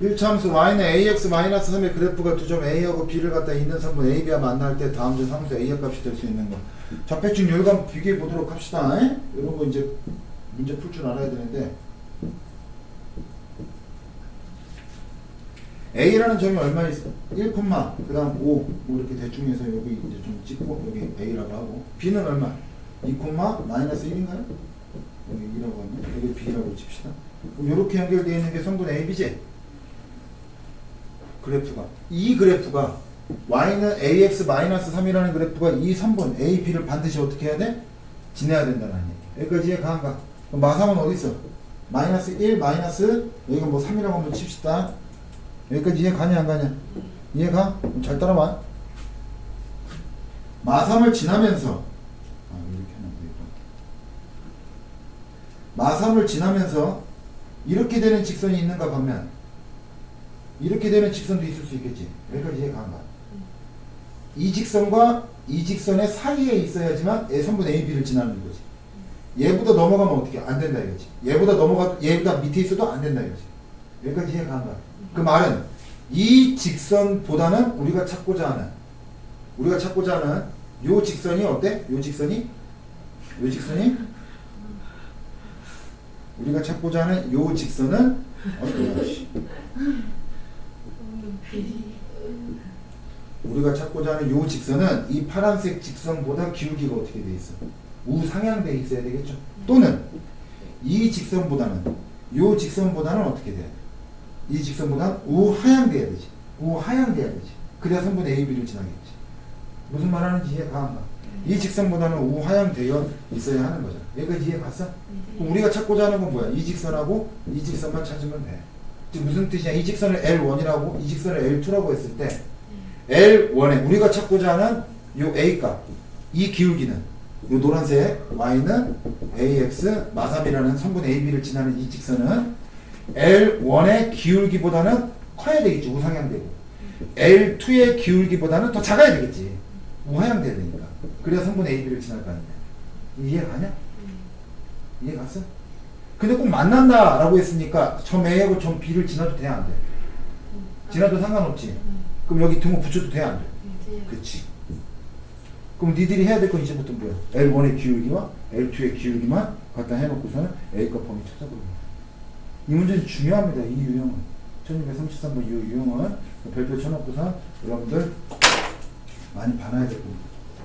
1 참수 y는 ax 마이너스 3의 그래프가 두 점 a하고 b를 갖다 있는 선분 a, b와 만날 때 다음 주 상수 a의 값이 될 수 있는 거. 좌표축 열감 비교해 보도록 합시다. 에? 이런 거 이제 문제 풀 줄 알아야 되는데 a라는 점이 얼마 있어? 1, 그 다음 5, 뭐 이렇게 대충 해서 여기 이제 좀 찍고 여기 a라고 하고 b는 얼마? 2, 마이너스 1인가요? 여기 2라고 하면 여기 b라고 칩시다. 이렇게 연결되어 있는 게 성분 a, b지? 그래프가 이 그래프가 y는 ax 마이너스 3이라는 그래프가 이 선분 a, b를 반드시 어떻게 해야 돼? 지내야 된다는 얘기. 여기까지 이해 가한가? 그럼 마삼은 어디 있어? 마이너스 1 마이너스 여기가 뭐 3이라고 한번 칩시다. 여기까지 이해 가냐 안 가냐? 이해 가? 그럼 잘 따라와. 마삼을 지나면서 아 이렇게 하면 되겠다. 마삼을 지나면서 이렇게 되는 직선이 있는가 보면 이렇게 되는 직선도 있을 수 있겠지. 여기까지 이해 가는 거야. 이 직선과 이 직선의 사이에 있어야지만 A 선분 A, B를 지나는 거지. 얘보다 넘어가면 어떻게 안 된다 이거지. 얘보다 넘어가 얘보다 밑에 있어도 안 된다 이거지. 여기까지 이해 가는 거야. 그 말은 이 직선보다는 우리가 찾고자 하는 우리가 찾고자 하는 요 직선이 어때? 요 직선이 요 직선이 우리가 찾고자 하는 요 직선은 어떤 것이? 우리가 찾고자 하는 요 직선은 이 파란색 직선보다 기울기가 어떻게 돼 있어? 우상향돼 있어야 되겠죠? 또는 이 직선보다는 요 직선보다는 어떻게 돼? 이 직선보다는 우하향돼야 되지. 우하향돼야 되지. 그래야 선분 A, B를 지나겠지. 무슨 말 하는지 이해 가안 가? 이 직선보다는 우하향되어 있어야 하는 거죠. 여기까지 이해 갔어? 우리가 찾고자 하는 건 뭐야? 이 직선하고 이 직선만 찾으면 돼. 지금 무슨 뜻이냐? 이 직선을 L1이라고 이 직선을 L2라고 했을 때 L1에 우리가 찾고자 하는 요 A 값, 이 기울기는 요 노란색 Y는 AX 마삼이라는 성분 AB를 지나는 이 직선은 L1의 기울기보다는 커야 되겠지 우상향되고 L2의 기울기보다는 더 작아야 되겠지 우하향돼야 되니까 그래야 성분 AB를 지날 거 아니냐 이해 가냐? 이해 갔어? 근데 꼭 만난다라고 했으니까 점 A하고 점 B를 지나도 돼 안 돼? 지나도 상관없지 그럼 여기 등호 붙여도 돼 안 돼? 그치 그럼 니들이 해야 될 건 이제부터 뭐야? L1의 기울기와 L2의 기울기만 갖다 해놓고서는 A값 범위 찾아보는 거야 이 문제는 중요합니다. 이 유형은 1233번 이 유형은 별표 쳐놓고서 여러분들 많이 봐놔야 될 겁니다.